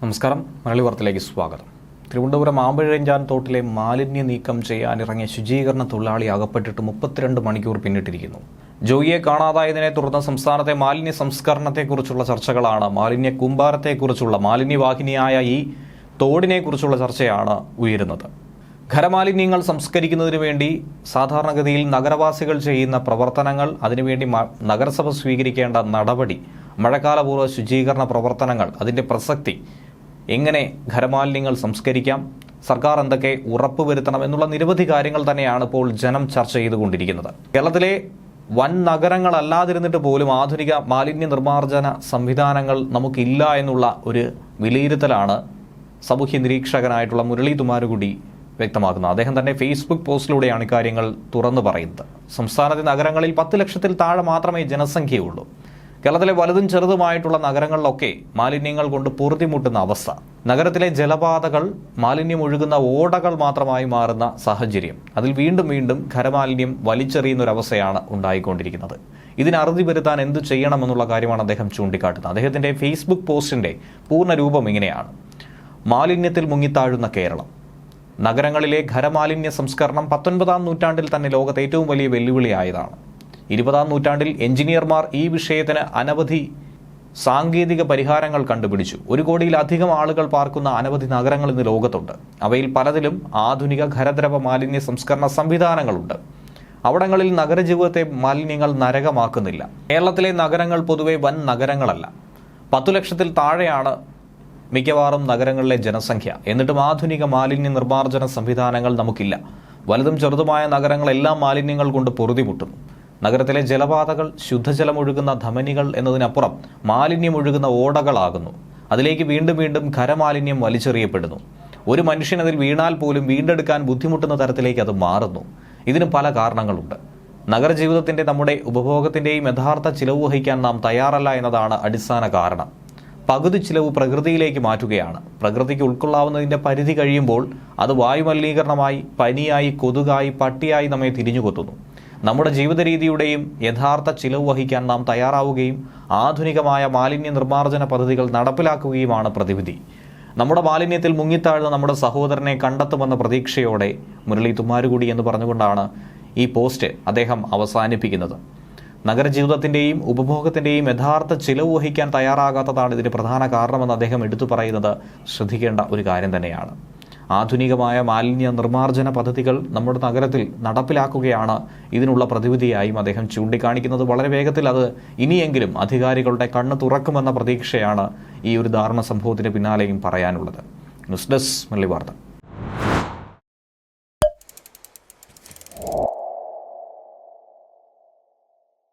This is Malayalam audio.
നമസ്കാരം. മലയാളി വാർത്തയിലേക്ക് സ്വാഗതം. തിരുവനന്തപുരം ആമ്പഴഞ്ചാൻ തോട്ടിലെ മാലിന്യ നീക്കം ചെയ്യാനിറങ്ങിയ ശുചീകരണ തൊഴിലാളി അകപ്പെട്ടിട്ട് മുപ്പത്തിരണ്ട് മണിക്കൂർ പിന്നിട്ടിരിക്കുന്നു. ജോയിയെ കാണാതായതിനെ തുടർന്ന് സംസ്ഥാനത്തെ മാലിന്യ സംസ്കരണത്തെക്കുറിച്ചുള്ള ചർച്ചകളാണ്. മാലിന്യ കൂമ്പാരത്തെക്കുറിച്ചുള്ള മാലിന്യവാഹിനിയായ ഈ തോടിനെക്കുറിച്ചുള്ള ചർച്ചയാണ് ഉയരുന്നത്. ഖരമാലിന്യങ്ങൾ സംസ്കരിക്കുന്നതിന് വേണ്ടി സാധാരണഗതിയിൽ നഗരവാസികൾ ചെയ്യുന്ന പ്രവർത്തനങ്ങൾ അതിനുവേണ്ടി നഗരസഭ സ്വീകരിക്കേണ്ട നടപടി മഴക്കാലപൂർവ ശുചീകരണ പ്രവർത്തനങ്ങൾ അതിന്റെ പ്രസക്തി എങ്ങനെ ഖരമാലിന്യങ്ങൾ സംസ്കരിക്കാം? സർക്കാർ എന്തൊക്കെ ഉറപ്പുവരുത്തണം എന്നുള്ള നിരവധി കാര്യങ്ങൾ തന്നെയാണ് ഇപ്പോൾ ജനം ചർച്ച ചെയ്തുകൊണ്ടിരിക്കുന്നത്. കേരളത്തിലെ വൻ നഗരങ്ങളല്ലാതിരുന്നിട്ട് പോലും ആധുനിക മാലിന്യ നിർമ്മാർജന സംവിധാനങ്ങൾ നമുക്കില്ല എന്നുള്ള ഒരു വിലയിരുത്തലാണ് സമൂഹ്യ നിരീക്ഷകനായിട്ടുള്ള മുരളി തുമാരുകുടി വ്യക്തമാക്കുന്നത്. അദ്ദേഹം തന്നെ ഫേസ്ബുക്ക് പോസ്റ്റിലൂടെയാണ് ഇക്കാര്യങ്ങൾ തുറന്നു പറയുന്നത്. സംസ്ഥാനത്തെ നഗരങ്ങളിൽ പത്ത് ലക്ഷത്തിൽ താഴെ മാത്രമേ ജനസംഖ്യയുള്ളൂ. കേരളത്തിലെ വലുതും ചെറുതുമായിട്ടുള്ള നഗരങ്ങളിലൊക്കെ മാലിന്യങ്ങൾ കൊണ്ട് പൊറുതിമുട്ടുന്ന അവസ്ഥ. നഗരത്തിലെ ജലപാതകൾ മാലിന്യം ഒഴുകുന്ന ഓടകൾ മാത്രമായി മാറുന്ന സാഹചര്യം. അതിൽ വീണ്ടും വീണ്ടും ഖരമാലിന്യം വലിച്ചെറിയുന്ന ഒരു അവസ്ഥയാണ് ഉണ്ടായിക്കൊണ്ടിരിക്കുന്നത്. ഇതിന് അറുതി വരുത്താൻ എന്തു ചെയ്യണമെന്നുള്ള കാര്യമാണ് അദ്ദേഹം ചൂണ്ടിക്കാട്ടുന്നത്. അദ്ദേഹത്തിന്റെ ഫേസ്ബുക്ക് പോസ്റ്റിന്റെ പൂർണ രൂപം ഇങ്ങനെയാണ്. മാലിന്യത്തിൽ മുങ്ങിത്താഴുന്ന കേരളം. നഗരങ്ങളിലെ ഖരമാലിന്യ സംസ്കരണം പത്തൊൻപതാം നൂറ്റാണ്ടിൽ തന്നെ ലോകത്തെ ഏറ്റവും വലിയ വെല്ലുവിളിയായതാണ്. ഇരുപതാം നൂറ്റാണ്ടിൽ എഞ്ചിനീയർമാർ ഈ വിഷയത്തിന് അനവധി സാങ്കേതിക പരിഹാരങ്ങൾ കണ്ടുപിടിച്ചു. ഒരു കോടിയിലധികം ആളുകൾ പാർക്കുന്ന അനവധി നഗരങ്ങൾ ഇന്ന് ലോകത്തുണ്ട്. അവയിൽ പലതിലും ആധുനിക ഖരദ്രവ മാലിന്യ സംസ്കരണ സംവിധാനങ്ങളുണ്ട്. അവിടങ്ങളിൽ നഗരജീവിതത്തെ മാലിന്യങ്ങൾ നരകമാക്കുന്നില്ല. കേരളത്തിലെ നഗരങ്ങൾ പൊതുവെ വൻ നഗരങ്ങളല്ല. പത്തു ലക്ഷത്തിൽ താഴെയാണ് മിക്കവാറും നഗരങ്ങളിലെ ജനസംഖ്യ. എന്നിട്ടും ആധുനിക മാലിന്യ നിർമ്മാർജന സംവിധാനങ്ങൾ നമുക്കില്ല. വലുതും ചെറുതുമായ നഗരങ്ങളെല്ലാം മാലിന്യങ്ങൾ കൊണ്ട് പൊറുതിമുട്ടുന്നു. നഗരത്തിലെ ജലപാതകൾ ശുദ്ധജലം ഒഴുകുന്ന ധമനികൾ എന്നതിനപ്പുറം മാലിന്യം ഒഴുകുന്ന ഓടകളാകുന്നു. അതിലേക്ക് വീണ്ടും വീണ്ടും ഖരമാലിന്യം വലിച്ചെറിയപ്പെടുന്നു. ഒരു മനുഷ്യൻ അതിൽ വീണാൽ പോലും വീണ്ടെടുക്കാൻ ബുദ്ധിമുട്ടുന്ന തരത്തിലേക്ക് അത് മാറുന്നു. ഇതിന് പല കാരണങ്ങളുണ്ട്. നഗരജീവിതത്തിന്റെ നമ്മുടെ ഉപഭോഗത്തിന്റെയും യഥാർത്ഥ ചിലവ് വഹിക്കാൻ നാം തയ്യാറല്ല എന്നതാണ് അടിസ്ഥാന കാരണം. പകുതി ചിലവ് പ്രകൃതിയിലേക്ക് മാറ്റുകയാണ്. പ്രകൃതിക്ക് ഉൾക്കൊള്ളാവുന്നതിന്റെ പരിധി കഴിയുമ്പോൾ അത് വായുമലിനീകരണമായി പനിയായി കൊതുകായി പട്ടിയായി നമ്മെ തിരിഞ്ഞുകൊത്തുന്നു നമ്മുടെ ജീവിത രീതിയുടെയും യഥാർത്ഥ ചിലവ് വഹിക്കാൻ നാം തയ്യാറാവുകയും ആധുനികമായ മാലിന്യ നിർമ്മാർജന പദ്ധതികൾ നടപ്പിലാക്കുകയുമാണ് പ്രതിവിധി. നമ്മുടെ മാലിന്യത്തിൽ മുങ്ങിത്താഴ്ന്ന നമ്മുടെ സഹോദരനെ കണ്ടെത്തുമെന്ന പ്രതീക്ഷയോടെ മുരളി തുമ്മാരുകൂടി എന്ന് പറഞ്ഞുകൊണ്ടാണ് ഈ പോസ്റ്റ് അദ്ദേഹം അവസാനിപ്പിക്കുന്നത്. നഗരജീവിതത്തിന്റെയും ഉപഭോഗത്തിന്റെയും യഥാർത്ഥ ചിലവ് വഹിക്കാൻ തയ്യാറാകാത്തതാണ് ഇതിന് പ്രധാന കാരണമെന്ന് അദ്ദേഹം എടുത്തു പറയുന്നത്. ശ്രദ്ധിക്കേണ്ട ഒരു കാര്യം തന്നെയാണ്. ആധുനികമായ മാലിന്യ നിർമ്മാർജന പദ്ധതികൾ നമ്മുടെ നഗരത്തിൽ നടപ്പിലാക്കുകയാണ്. ഇതിനുള്ള പ്രതിവിധിയായും അദ്ദേഹം ചൂണ്ടിക്കാണിക്കുന്നത് വളരെ വേഗത്തിൽ. അത് ഇനിയെങ്കിലും അധികാരികളുടെ കണ്ണ് തുറക്കുമെന്ന പ്രതീക്ഷയാണ് ഈ ഒരു ദാരുണ സംഭവത്തിന് പിന്നാലെയും പറയാനുള്ളത്. ന്യൂസ് ഡെസ്ക് മല്ലി വാർത്ത.